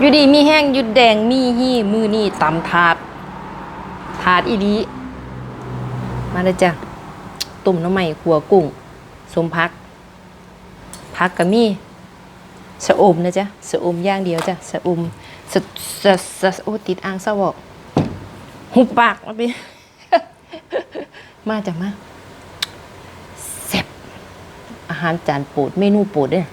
อยู่ดีมีแห้งยุดแดงมีหี่มือนี่ตำถาด ถาดอีดีมาเลยจ้ะตุ่มน้ำใหม่ขัวกุ้งสมพัก พักกะมีสะอมนะจ๊ะสะอมย่างเดียวจ้ะสะอมสะสะสะโอติดอ่างซะบอกหุบปากมาไปมาจ้ะมาเซ็บอาหารจานโปรดเมนูโปรดเนี่ย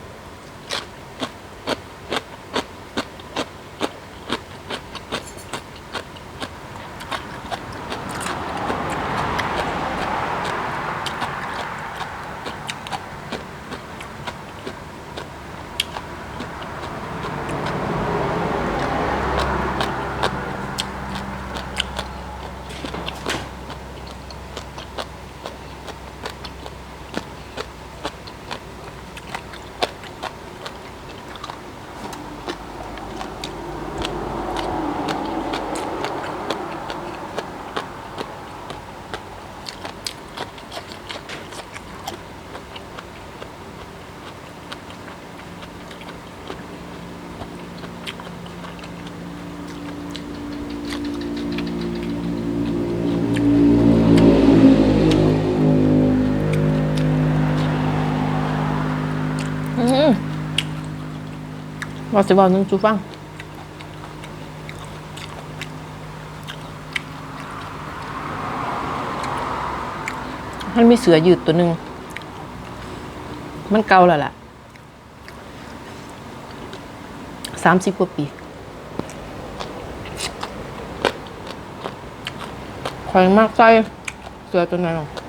อืม ว่าสิบอกนึงจูฟังมันมีเสือยืดตัวหนึ่ง มันเก่าแล้วล่ะสามสิบกว่าปีข่อยมากใจเสือตัวนั้นหรอ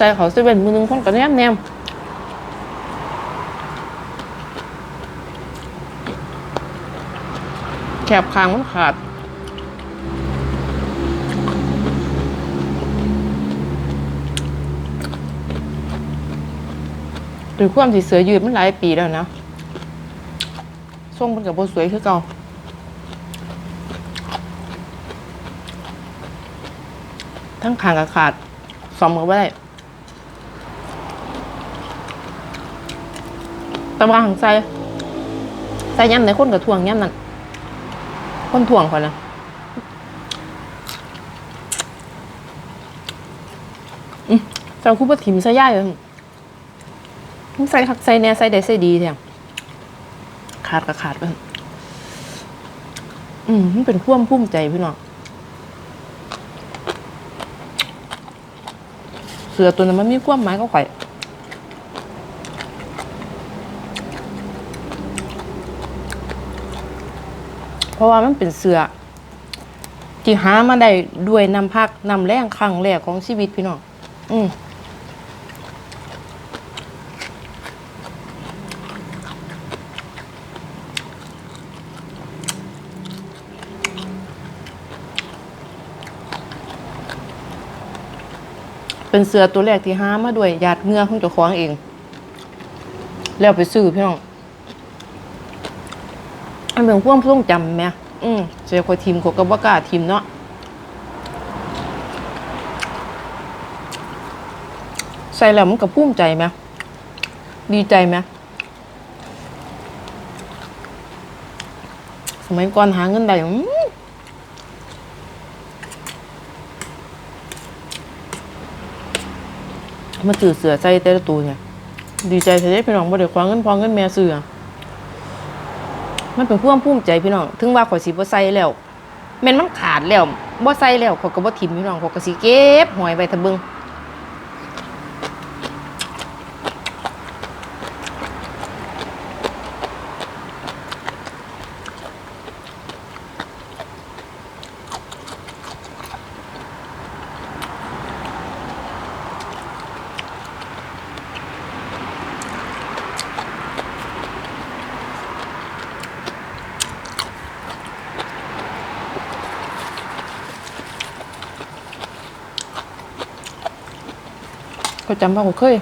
ใส่เขาเซเว่นมือหนึ่งคนกับแนมแนมแคบคางมันขาดหรือความสีเสือยืดมันหลายปีแล้วนะส่งมันกับโบสวยคือเก่าทั้งคางกับขาดสอมกับไ่ได้ตะวาหังใส่ใส่ย่ำในคนกับถ่วงย่ำนั่นคนถ่วงคนนะอืมใส่คู่ปถิมใส่ย่ายเลยใส่คักใส่แน่ใส่ได้ใส่ดีเทียงขาดก็ขาดไปอืมมันเป็นความภูมิใจพี่น้องเสือตัวนั้นมันมีความหมายก็ข่อย เพราะว่ามันเป็นเสือที่หามาได้ด้วยนำพักนำแรงครั้งแรกของชีวิตพี่น้องอืมเป็นเสือตัวแรกที่หามาด้วยหยาดเหงือของเจ้าของเอง แล้วไปซื้อพี่น้อง อันเป็นพ่วงพ่วงจำไหมอืมเสียคอยทีมเขาก็บ่กล้าทีมเนาะใส่แล้วมันก็ภูมิใจไหมดีใจไหมสมัยก่อนหาเงินได้อืมมาจือเสือใส่แต่ละตัวเนี่ย ดีใจใช่ไหมพี่น้องบ่ได้คว้าเงินพอเงินแม่เสือ มันเป็นความภูมิใจพี่น้อง ถึงว่าข่อยสิบ่ใส่แล้วแม่นมันขาดแล้วบ่ใส่แล้วข่อยก็บ่ทิ่มพี่น้องข่อยก็สิเก็บหอยไว้ทะเบิง ก็จำว่าข่อยเคย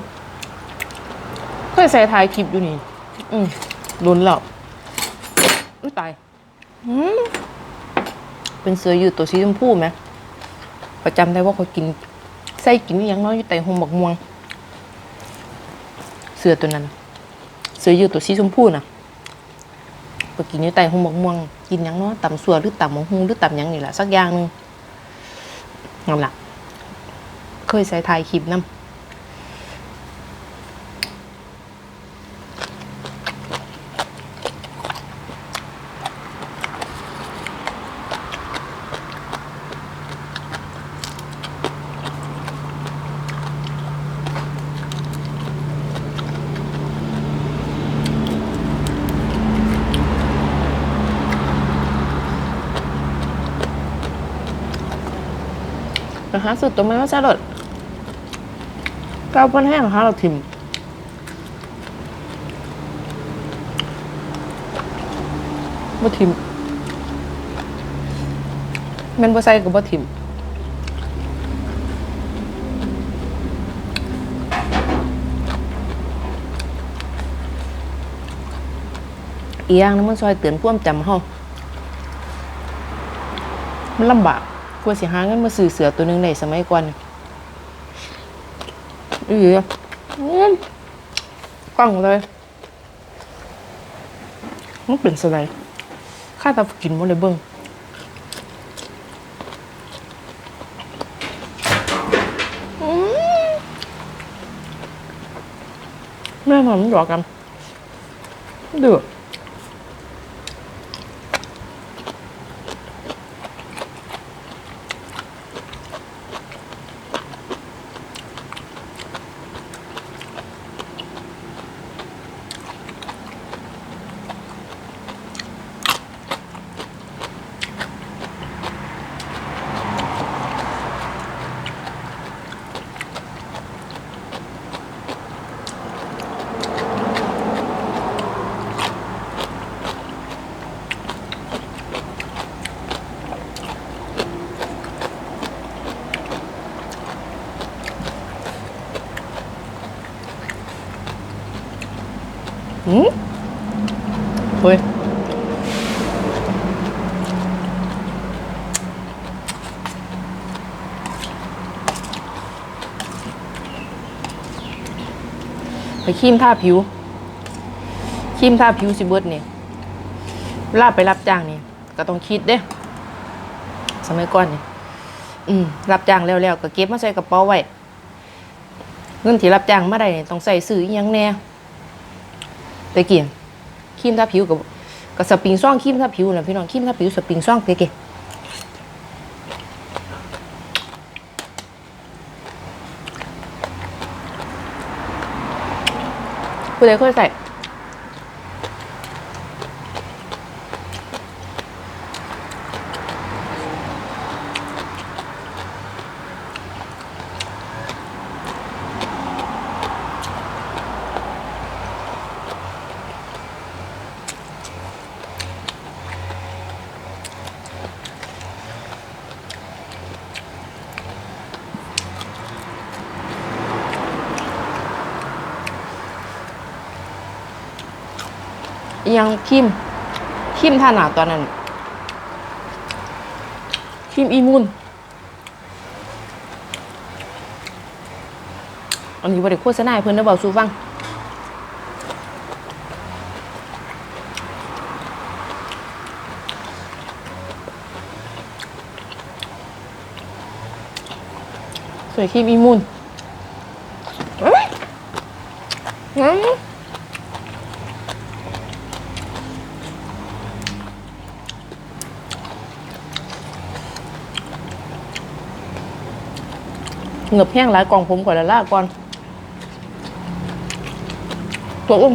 เคยใส่ถ่ายคลิปอยู่นี่ อืมโดนแล้วอุ้ยตายอืมเป็นเสื้อยืดตัวสีชมพูไหมประจำได้ว่าเขากินใส่กินอย่างน้อยอยู่แต่หงบักม่วง เสือตัวนั้น เสืออยู่ตัวสีชมพูนะไปกินอยู่แต่หงบักม่วง กินหยังเนาะตำสัวหรือต่ำหมกฮุงหรือต่ำหยังนี่แหละสักอย่างหนึงนั่นล่ะเคยใส่ถ่ายคลิปน้ำ นะฮะสุดตัวไม่ว่าจะหลดเก้าพันแห้งฮะเราทิมบ่ทิมแมันบ่ใส่กับบ่ทิมอีอย่างนึงมันซอยเตือนพ่วมจำเฮามันลำบาก กลัวสิหาเงินมาซื้อเสือตัวหนึงในสมัยก่อนอืออืมกล้องเลยมันเป็นสไลด์ข้าตากินหมดเลยเบิ้งอืมแม่มันหยอกกันเดือด ไปครีมทาผิวครีมทาผิวสิเบิดเนี่ยลาไปรับจ้างนี่ก็ต้องคิดเด้ สมัยก่อนนี่อืมรับจ้างแล้วๆก็เก็บมาใส่กระเป๋าไว้เงินที่รับจ้างมาได้นี่ต้องใส่ซื้อยังแน่ตะเกียงครีมทาผิวกับกับสปริงซ่องครีมทาผิวนะพี่น้องครีมทาผิวสปริงซ่องตะเกีย คุณเลยเคยใส่ ยังครีมครีมท่าหนาตอนนั้นครีมอีมูนอันนี้บริโฆษณาให้เพื่อนได้บอกสูฟังสวยครีมอีมูนอ้ยงั้น เหงือบแห้งหลายกล่องผมก่อนละล่าก่อนตัวอุ้ม